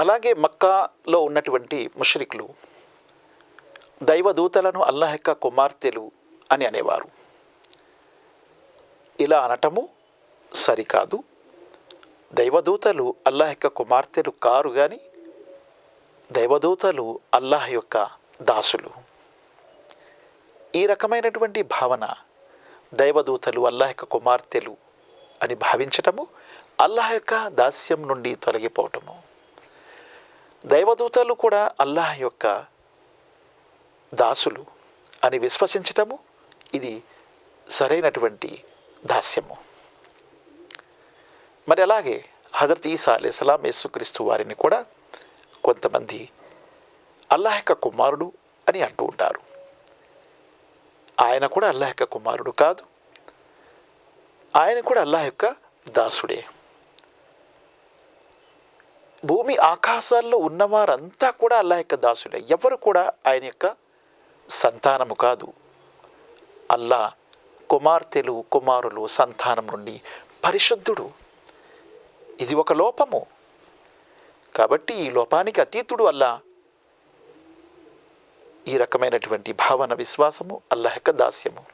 అలాగే మక్కాలో ఉన్నటువంటి ముషరికులు దైవదూతలను అల్లాహ్ యొక్క కుమార్తెలు అని అనేవారు. ఇలా అనటము సరికాదు. దైవదూతలు అల్లాహ్ యొక్క కుమార్తెలు కారు కానీ దైవదూతలు అల్లాహ్ యొక్క దాసులు. ఈ రకమైనటువంటి భావన దైవదూతలు అల్లాహ్ యొక్క కుమార్తెలు అని భావించటము అల్లాహ్ యొక్క దాస్యం నుండి తొలగిపోవటము. దైవదూతలు కూడా అల్లాహ్ యొక్క దాసులు అని విశ్వసించటము ఇది సరైనటువంటి దాస్యము. మరి అలాగే హజరత్ ఈసా అలీస్లాం యేసుక్రీస్తు వారిని కూడా కొంతమంది అల్లాహ్ యొక్క కుమారుడు అని అంటూ ఉంటారు. ఆయన కూడా అల్లాహ్ యొక్క కుమారుడు కాదు. ఆయన కూడా అల్లాహ్ యొక్క దాసుడే. భూమి ఆకాశాల్లో ఉన్నవారంతా కూడా అల్లా యొక్క దాసులే. ఎవరు కూడా ఆయన యొక్క సంతానము కాదు. అల్లా కుమార్తెలు కుమారులు సంతానం నుండి పరిశుద్ధుడు. ఇది ఒక లోపము. కాబట్టి ఈ లోపానికి అతీతుడు అల్లా. ఈ రకమైనటువంటి భావన విశ్వాసము అల్లాహ్ యొక్క దాస్యము.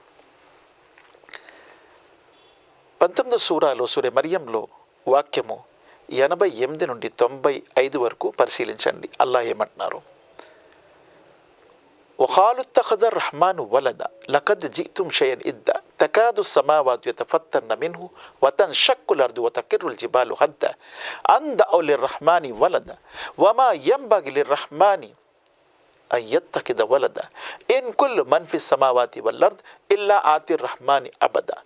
పంతొమ్మిది సూరాలో సూర్య మరియంలో వాక్యము. ఎనభై ఎనిమిది నుండి తొంభై ఐదు వరకు పరిశీలించండి అల్లా ఏమంటున్నారు وقالوا اتخذ الرحمن ولدا لقد جئتم شيئا إدا تكاد السماوات يتفطرن منه وتنشق الأرض وتكر الجبال هدا أن دعوا للرحمن ولدا وما ينبغي للرحمن أن يتخذ ولدا إن كل من في السماوات والأرض إلا آتي الرحمن أبدا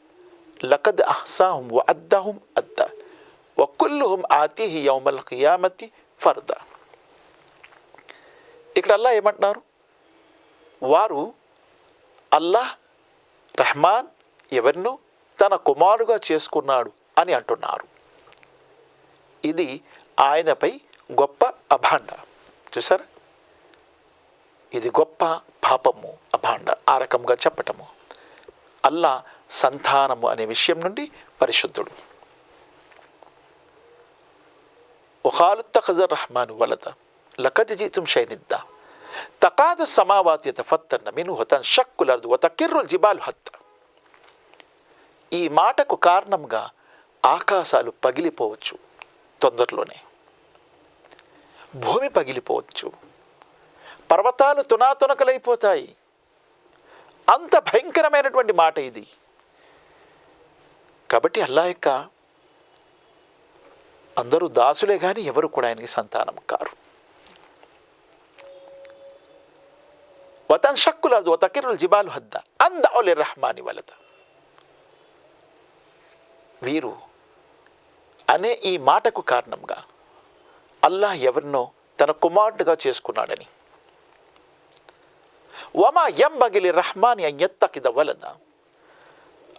لقد أحصاهم وعدهم أدا వక్కుల్లుహుం ఆతిహి యౌమల్ కియామతి ఫర్ద ఇక్కడ అల్లా ఏమంటున్నారు? వారు అల్లాహ్ రెహమాన్ ఎవరినో తన కుమారుగా చేసుకున్నాడు అని అంటున్నారు. ఇది ఆయనపై గొప్ప అభాండ. చూసారా? ఇది గొప్ప పాపము అభాండ. ఆ రకంగా చెప్పటము. అల్లా సంతానము అనే విషయం నుండి పరిశుద్ధుడు. కాలు తఖజర్ రహమాను వలద లకద్ జీతం షైనిద్దా తకాదు సమావాత్ యతఫత్తన్న మిను హతన్ షక్కులర్దు వతకిర్రుల్ జిబాల్ హత్ ఈ మాటకు కారణంగా ఆకాశాలు పగిలిపోవచ్చు తొందరలోనే భూమి పగిలిపోవచ్చు పర్వతాలు తునాతునకలైపోతాయి అంత భయంకరమైనటువంటి మాట ఇది కాబట్టి అల్లా యొక్క అందరూ దాసులే కానీ ఎవరు కూడా ఆయనకి సంతానం కారు. వతన్ షక్కుల వతకిరుల్ జిబాలు హద్ద అందౌలి రహమాని వలద. వీరు అనే ఈ మాటకు కారణంగా అల్లాహ్ ఎవరినో తన కుమారుడుగా చేసుకున్నాడని. వమా ఎం బగిలి రహమాని ఎత్తకిద వలద.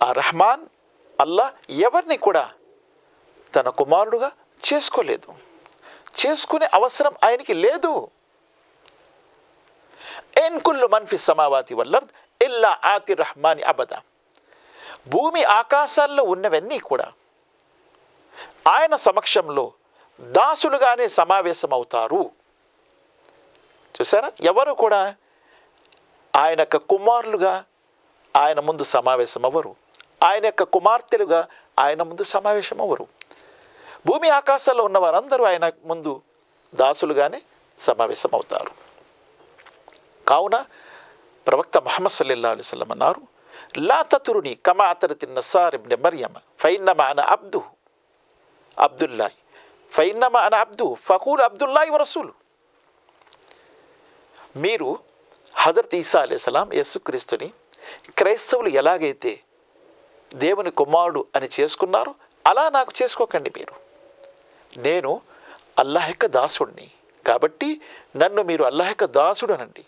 ఆ రహమాన్ అల్లా ఎవరిని కూడా తన కుమారుడుగా చేసుకోలేదు. చేసుకునే అవసరం ఆయనకి లేదు. ఎన్ కుల్లు మన్ఫి సమావాతి వల్ల ఇల్లా ఆతి రహ్మాని అబద. భూమి ఆకాశాల్లో ఉన్నవన్నీ కూడా ఆయన సమక్షంలో దాసులుగానే సమావేశమవుతారు. చూసారా? ఎవరు కూడా ఆయన యొక్క కుమారులుగా ఆయన ముందు సమావేశం అవ్వరు ఆయన యొక్క కుమార్తెలుగా ఆయన ముందు సమావేశం అవ్వరు భూమి ఆకాశాల్లో ఉన్న వారందరూ ఆయన ముందు దాసులుగానే సమావేశం అవుతారు కావున ప్రవక్త మహమ్మద్ సల్లెల్లా అలిస్లం అన్నారు లా తతురుని కమా తిన్న సార్ ఇబ్నె మరియమ ఫైన్నమా అన అబ్దు అబ్దుల్లాయ్ ఫైన్నమా అన అబ్దు ఫకూల్ అబ్దుల్లాయ్ వరసూలు మీరు హజరత్ ఈసా అలీస్లాం యేసుక్రీస్తుని క్రైస్తవులు ఎలాగైతే దేవుని కుమారుడు అని చేసుకున్నారో అలా నాకు చేసుకోకండి మీరు. నేను అల్లాహ్ యొక్క దాసుడిని కాబట్టి నన్ను మీరు అల్లాహ్ యొక్క దాసుడు అనండి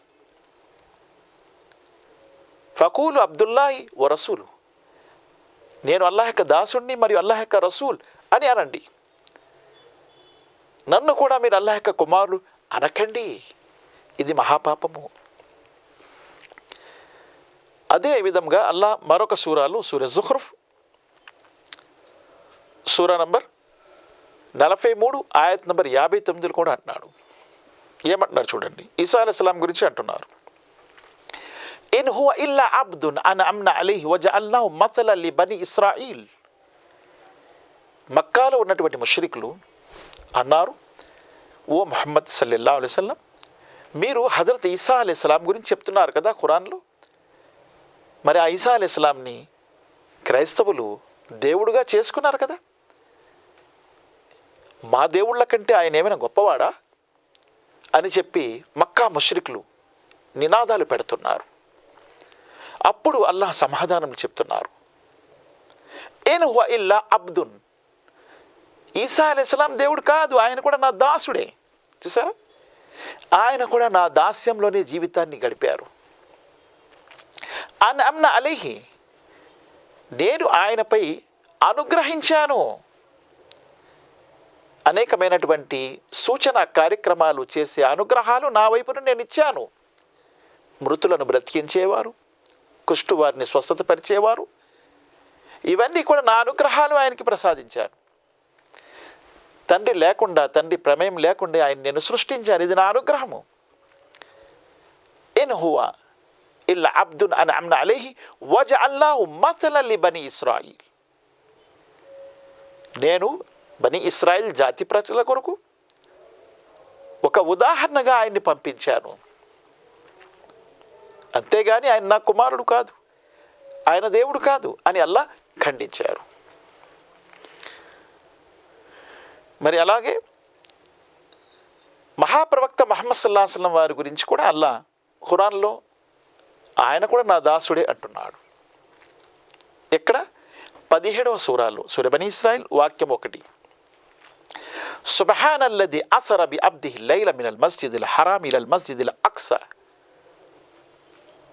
ఫకూలు అబ్దుల్లాహి ఓ రసూలు. నేను అల్లాహ్ యొక్క దాసుడిని మరియు అల్లాహ్ యొక్క రసూల్ అని అనండి. నన్ను కూడా మీరు అల్లాహ్ యొక్క కుమారుడు అనకండి. ఇది మహాపాపము. అదే విధంగా అల్లా మరొక సూరాలు సూర్య జుహ్రఫ్ సూరా నంబర్ నలభై మూడు ఆయత్ నంబర్ యాభై తొమ్మిదిలో కూడా అంటున్నాడు. ఏమంటున్నారు చూడండి. ఈసా అలైహిస్సలాం గురించి అంటున్నారు. ఇన్ హువ ఇల్లా అబ్దున్ అన్ అమ్న అలీహి వజఅల్నాహు మతల లి బని ఇస్రాయిల్. మక్కాలో ఉన్నటువంటి ముషరికులు అన్నారు ఓ మహమ్మద్ సల్లెల్లా అలైవల్లం మీరు హజరత్ ఈసా అలైస్లాం గురించి చెప్తున్నారు కదా ఖురాన్లో? మరి ఆ ఈసా అలైస్లాంని క్రైస్తవులు దేవుడుగా చేసుకున్నారు కదా? మా దేవుళ్ళ కంటే ఆయన ఏమైనా గొప్పవాడా? అని చెప్పి మక్కా ముష్రికులు నినాదాలు పెడుతున్నారు. అప్పుడు అల్లాహ్ సమాధానం చెప్తున్నారు. ఏను హువ ఇల్లా అబ్దున్. ఈసా ఇస్లాం దేవుడు కాదు ఆయన కూడా నా దాసుడే. చూసారా? ఆయన కూడా నా దాస్యంలోనే జీవితాన్ని గడిపారు. అన్ అమ్న అలీహి నేను ఆయనపై అనుగ్రహించాను. అనేకమైనటువంటి సూచన కార్యక్రమాలు చేసే అనుగ్రహాలు నా వైపున నేను ఇచ్చాను. మృతులను బ్రతికించేవారు కుష్టు వారిని స్వస్థతపరిచేవారు ఇవన్నీ కూడా నా అనుగ్రహాలు ఆయనకి ప్రసాదించాను. తండ్రి లేకుండా తండ్రి ప్రమేయం లేకుండా ఆయన నేను సృష్టించాను. ఇది నా అనుగ్రహము. ఇన్ హువా ఇల్లా అబ్దున్ అని అమ్న అలీహి వజ అల్లాహు మతలల్లి బని ఇస్రాయిల్. నేను బని ఇస్రాయిల్ జాతి ప్రజల కొరకు ఒక ఉదాహరణగా ఆయన్ని పంపించాను. అంతేగాని ఆయన నా కుమారుడు కాదు ఆయన దేవుడు కాదు అని అల్లా ఖండించారు. మరి అలాగే మహాప్రవక్త మహమ్మద్ సల్లాహం వారి గురించి కూడా అల్లా ఖురాన్లో ఆయన కూడా నా దాసుడే అంటున్నాడు. ఎక్కడ? పదిహేడవ సూరాలు సురబని ఇస్రాయిల్ వాక్యం ఒకటి. సుబహానల్లది అసర బి అబ్దిహి లైల మినల్ మస్జిదిల్ హరామ్ ఇలల్ మస్జిదిల్ అక్స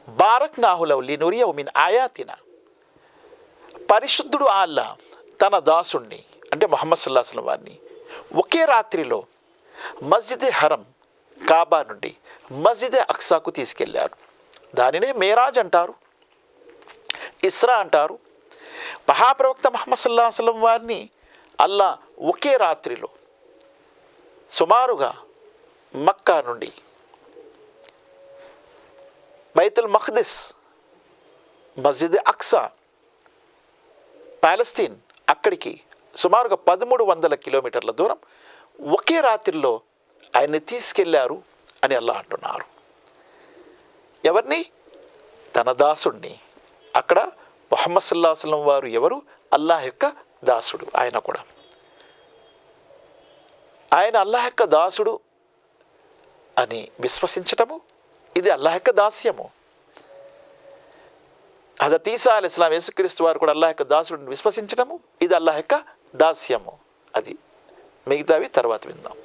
బారక్ నాహులవ్ లినురియవ్ మిన్ ఆయాతిన పరిశుద్ధుడు అల్లా తన దాసుణ్ణి అంటే మొహమ్మద్ అసలం వారిని ఒకే రాత్రిలో మస్జిద్ హరం కాబా నుండి మస్జిద్ అక్సాకు తీసుకెళ్ళారు. దానినే మేరాజ్ అంటారు ఇస్రా అంటారు. మహాప్రవక్త మహమ్మద్ అసలం వారిని అల్లా ఒకే రాత్రిలో సుమారుగా మక్కా నుండి బైతుల్ మఖ్దిస్ మస్జిద్ అక్సా పాలస్తీన్ అక్కడికి సుమారుగా పదమూడు వందల కిలోమీటర్ల దూరం ఒకే రాత్రిలో ఆయన్ని తీసుకెళ్ళారు అని అల్లా అంటున్నారు. ఎవరిని? తన దాసుణ్ణి. అక్కడ మొహమ్మద్ సల్లాహం వారు ఎవరు? అల్లాహ్ యొక్క దాసుడు ఆయన కూడా. ఆయన అల్లాహ్ యొక్క దాసుడు అని విశ్వసించటము ఇది అల్లాహ్ యొక్క దాస్యము. హజరత్ ఈసా అలీ ఇస్లాం యేసుక్రీస్తు వారు కూడా అల్లాహ్ యొక్క దాసుడిని విశ్వసించడము ఇది అల్లాహ్ యొక్క దాస్యము. అది మిగతావి తర్వాత విందాం.